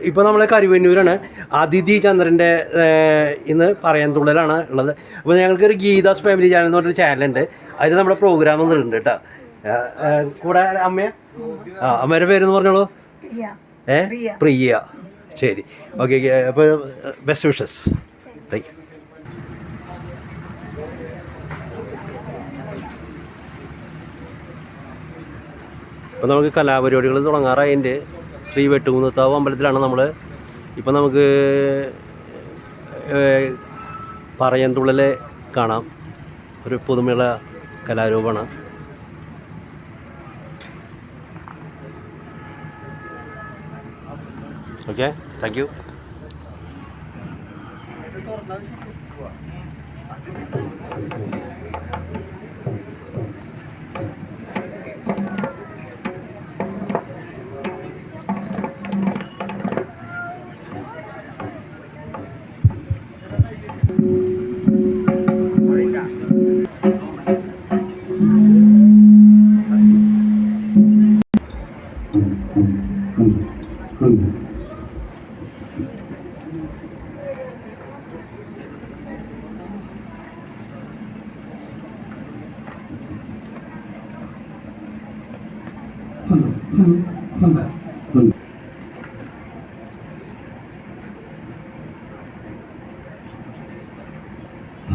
ഇപ്പോൾ നമ്മളെ കരുവന്നൂരാണ്. അതിഥി ചന്ദ്രന്റെ ഇന്ന് പറയാൻ തുള്ളലാണ് ഉള്ളത്. അപ്പോൾ ഞങ്ങൾക്കൊരു ഗീതാസ് ഫാമിലി ചാനൽ എന്ന് പറഞ്ഞൊരു ചാനലുണ്ട് അതിൽ നമ്മുടെ പ്രോഗ്രാം ഉണ്ട് കേട്ടോ കൂടെ അമ്മയെ? ആ അമ്മയുടെ പേരെന്ന് പറഞ്ഞോളൂ. ഏ? പ്രിയ. ശരി. ഓക്കെ അപ്പോൾ ബെസ്റ്റ് വിഷസ് താങ്ക് യു അപ്പോൾ നമുക്ക് കലാപരിപാടികൾ തുടങ്ങാറായതിന്റെ ശ്രീ വെട്ടുകുന്നത്താവ് അമ്പലത്തിലാണ് നമ്മൾ ഇപ്പം നമുക്ക് പറയന്തുള്ളലെ കാണാം. ഒരു പുതുമയുള്ള കലാരൂപമാണ്. Okay thank you.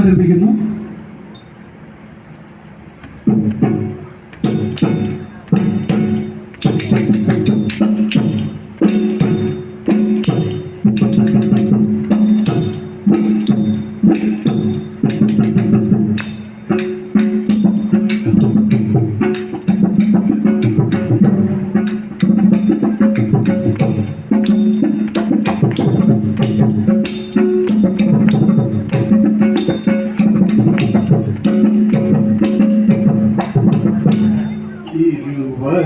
ആരംഭിക്കുന്നു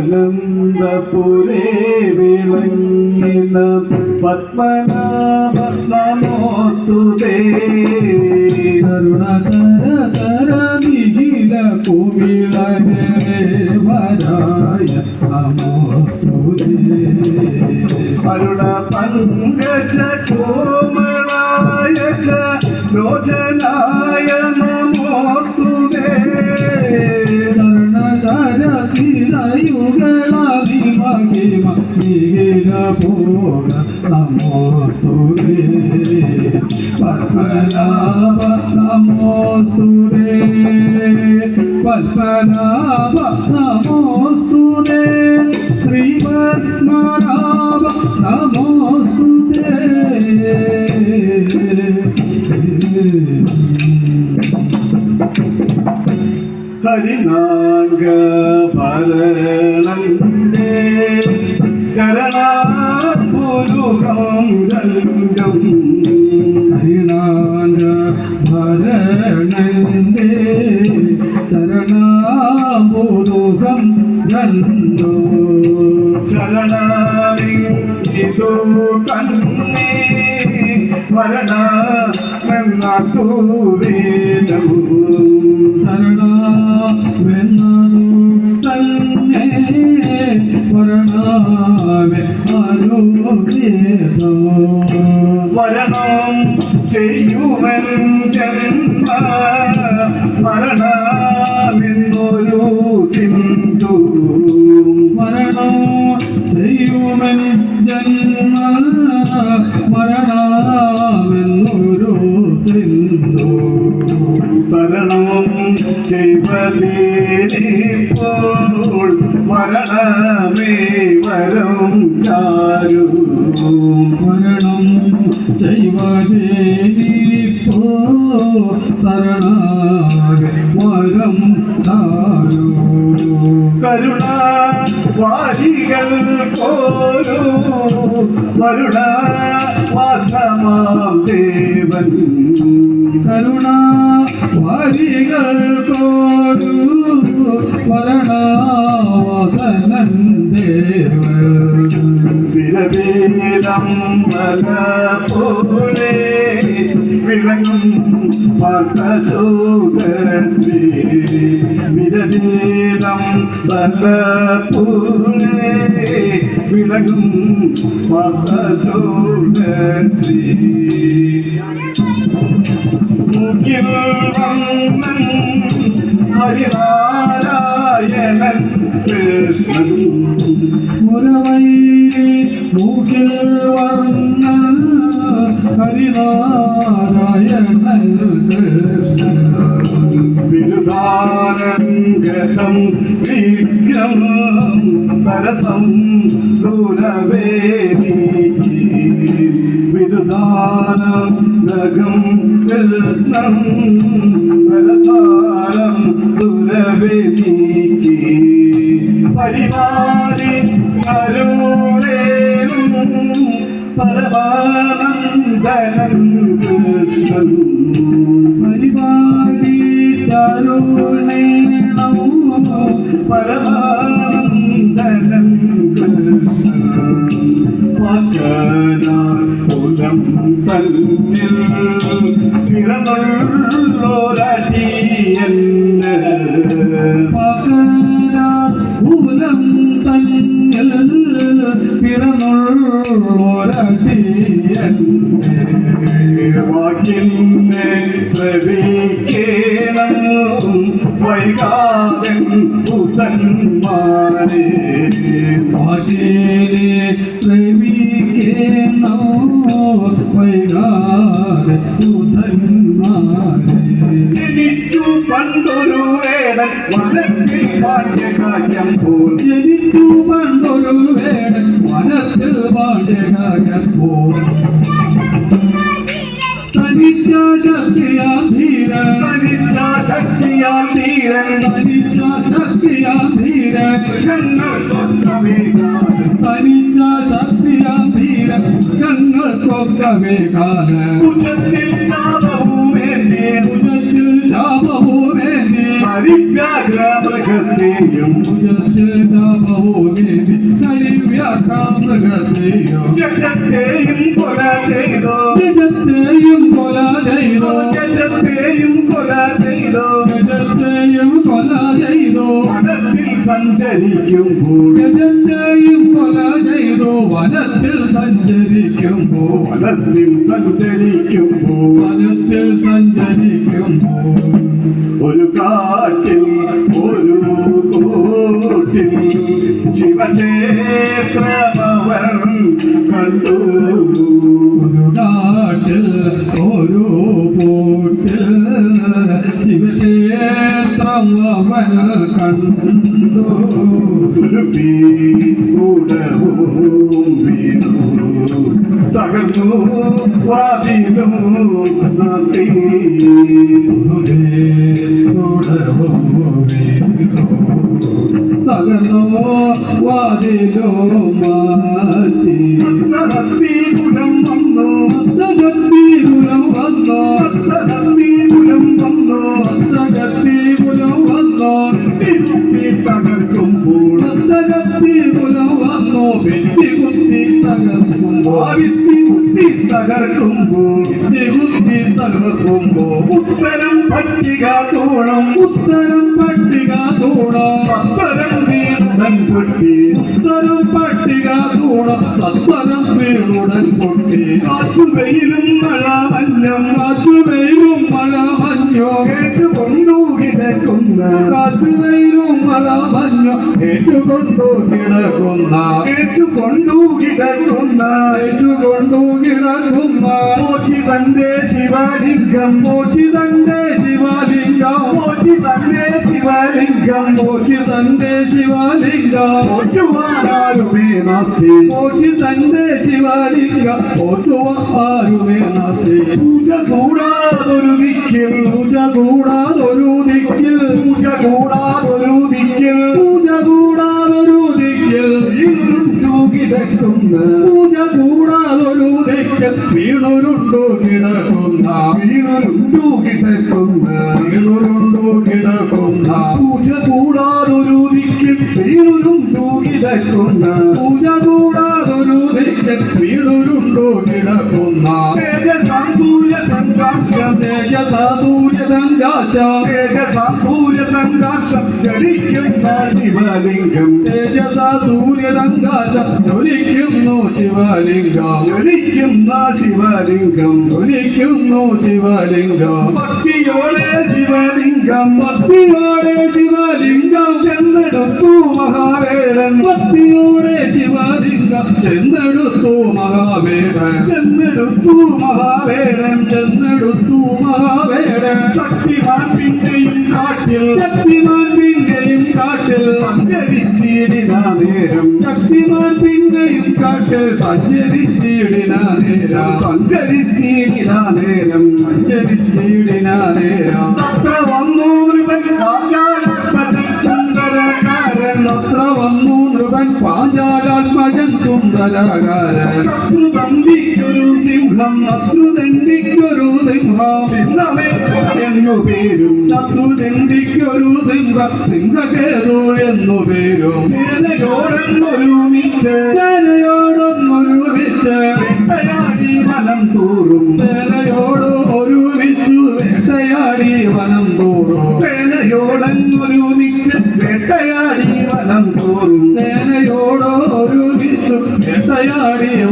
തിരുവനന്തപുരേ വിളങ്ങിന. പത്മനാഭ നമോസ്തുതേ കരുണകര കര നിഖില കുമിളനെ വരായ നമോസ്തുതേ അരുണ പങ്കജ കോമളായ മഹിമ നിഖില ഭോഗ നമോസ്തുതേ പത്മനാഭ നമോസ്തുതേ പത്മനാഭ നമോസ്തുതേ ശ്രീപത്മനാഭ നമോസ്തുതേ ഹരിനാഗ ഭരണന്റെ ചരണാപുരുഹം വരണം ചെയ്യുവൻ ജന്മ മരണമെന്നൊരു സിന്ധു. മരണം ചെയ്യുമൻ ജന്മ. തരണം ചെയ്വതേപ്പോൾ മരണമേ വരം ചാരു മരണം ചെയ്വതേപ്പോ തരണാകെ വരം ചാരു കരുണ വാരികൾ കോരു വരുണ വാസമാം ദേവൻ കരുണ വരികൾ കോരു വരണാവസനൻ ദേവൻ. വിരവേലം വല പോലെ പാർശ്രീ വിരവേലം വല പോലെ വിളങ്ങും പാർശ്രീ മുഖ്യ വന്നൻ ഹരിനാരായണൻ കൃഷ്ണൻ മുരവൈരി മൂക്കിൽ വർണ ഹരിനാരായണൻ കൃഷ്ണൻ സരസം ദൂരവേദി. ബിരുദാനന്ദം കൃഷ്ണം സരസാരം ദൂരവേദി പരിപാലി കരുണേനും പരമാനന്ദനം പരിപാടി ചരുണേണോ പരമാനന്ദനം പുലം തന്നിൽ പിറന്നുള്ളൊരടിയെന്ന് പണ്ടൊരു വേടൻ വനത്തിൽ പാഠ്യകാര്യം പോൽ. ജനിച്ചു പണ്ടൊരു വേടൻ വനത്തിൽ പാണ്ഡ്യകാരപ്പോ തനിച്ച ശക്തിയാ ധീരൻ. തനിച്ച ശക്തിയാൽ ധീരൻ. തനിച്ച ശക്തിയാ ധീരൻ. മൃഗങ്ങൾക്കൊക്കമേകാൻ തനിച്ച ശക്തിയാ ധീരൻ. ഞങ്ങൾക്കൊക്കമേ കാല ശാപഭൂമേന്തി കരിവ്യാഘ്രാമൃഗത്തെയോ യക്ഷത്തെയും കൊല ചെയ്തു. ജഗത്തെയും കൊല ചെയ്തോ. യക്ഷത്തെയും കൊല ചെയ്തു. ജഗത്തെയും കൊല ചെയ്തോ. വനത്തിൽ സഞ്ചരിക്കുമ്പോൾ ഗജന്റെയും കൊല ചെയ്തു. വനത്തിൽ സഞ്ചരിക്കുമ്പോ വനത്തിൽ സഞ്ചരിക്കുമ്പോ വനത്തിൽ സഞ്ചരിക്കുമ്പോ ഒരു കാട്ടിൽ ശിവക്ഷേത്രമവർ കണ്ടു. ഒരു നാട്ടിൽ ഒരു പോട്ടിൽ ശിവക്ഷേത്രം അവൻ കണ്ടു. തകർന്നു വാതിലും നാസ്തി സകലോ വാതിലോ മാറ്റി ഭക്തഹസ്തീപുരം വന്നു ഭക്തഗത്തികുലം വന്നോ ഭക്തഹസ്തീപുരം വന്നു ഭക്തഗത്തികുലം വന്നോ തിരുത്തി തകർക്കുമ്പോൾ ഭക്തഗത്തികുലം വന്നോ ഭിത്തി കുത്തി തകർക്കുമ്പോ ആവിത്തി കുത്തി തകർക്കുമ്പോൾ ഭിത്തി കുത്തി തകർക്കുമ്പോ ഉത്തരം പട്ടിക തോണം. ഉത്തരം പട്ടിക തോണം. പത്തരം വീടുടൻ പൊട്ടി. തരം പട്ടിക തൂണം സത്വരം വീടുടൻ പൊട്ടി. കാറ്റുവെയിലും മഴ മഞ്ഞം കാറ്റുവെയിലും മഴ മഞ്ഞോ കേട്ടുകൊണ്ടു കിടക്കുന്ന. കാറ്റുവെയിലും മഴ മഞ്ഞോ ഏറ്റുകൊണ്ടു കിടക്കുന്ന. കേട്ടുകൊണ്ടു കിടക്കുന്ന. കേട്ടുകൊണ്ടു കിടക്കുന്ന. മോചി തന്റെ ശിവലിംഗം. മോചിതന്റെ ശിവലിംഗം. ശിവലിംഗം പോക്കി തന്റെ ശിവലിംഗം. ഓറ്റുവാനാരുമേ നാസ്തി പോക്കി തന്റെ ശിവലിംഗം പോറ്റുവാരുമേ നാസ്തി പൂജ കൂടാതൊരു ദിക്കിൽ പൂജ കൂടാതൊരു ദിക്കിൽ പൂജ കൂടാതൊരു ദിക്കിൽ പൂജ കൂടാതൊരു ദിക്കിൽ കിടക്കുന്ന. പൂജ കൂടാതൊരു ദിക്കിൽ വീണുരുണ്ടു കിടക്കുന്ന. വീണുരുണ്ടു കിടക്കുന്ന. വീണുരുണ്ടു വീണുരുണ്ടു കിടക്കുന്ന ശിവലിംഗം. തേജസാസൂര്യ സംഘാശ ജ്വലിക്കുന്നു ശിവലിംഗം. ശിവലിംഗം. ജ്വലിക്കുന്നു ശിവലിംഗം. ഭക്തിയോടെ ശിവലിംഗം. ഭക്തിയോടെ ശിവലിംഗം ചെന്നെടുത്തു മഹാവേടൻ. ഭക്തിയോടെ ശിവലിംഗം ചെന്നെടുത്തു മഹാവേടൻ. ചെന്നെടുത്തു മഹാവേടൻ. ചെന്നെടുത്തു മഹാവേടൻ. ശക്തിമാൻ പിന്നെയും കാട്ടിൽ. പിന്നെയും കാട്ടിൽ സഞ്ചരിച്ചിടിന നേരം. ശക്തിമാൻ പിന്നെയും കാട്ടിൽ സഞ്ചരിച്ചിടിന നേരം. സഞ്ചരിച്ചിടിന നേരം. സഞ്ചരിച്ചിടിന നേരം. പാഞ്ചാലാത്മജൻ സുന്ദരകാരൻ ശത്രുതന്തിക്കൊരു സിംഹം ശത്രുദണ്ഡിക്കൊരു സിംഹം. സിംഹമേ എന്നു പേരും. ശത്രുദണ്ഡിക്കൊരു സിംഹം സിംഹകേതു എന്നു പേരും. സേനയോടൊന്നൊരുമിച്ച് സേനയോടൊന്നൊരുമിച്ച് വേട്ടയാടി വനം തോറും. സേനയോട് ഒരുമിച്ചു വേട്ടയാടി വനം തോറും. വേട്ടയാടി വനം തോറും.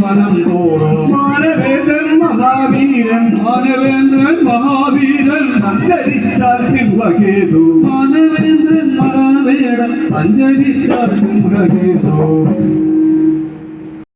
വനം തോറും. മാനവേന്ദ്രൻ മഹാവീരൻ. മാനവേന്ദ്രൻ മഹാവീരൻ. സഞ്ചരിച്ചാൽ സിംഹകേതു. മാനവേന്ദ്രൻ മഹാവേടൻ സഞ്ചരിച്ചാൽ സിംഹകേതു.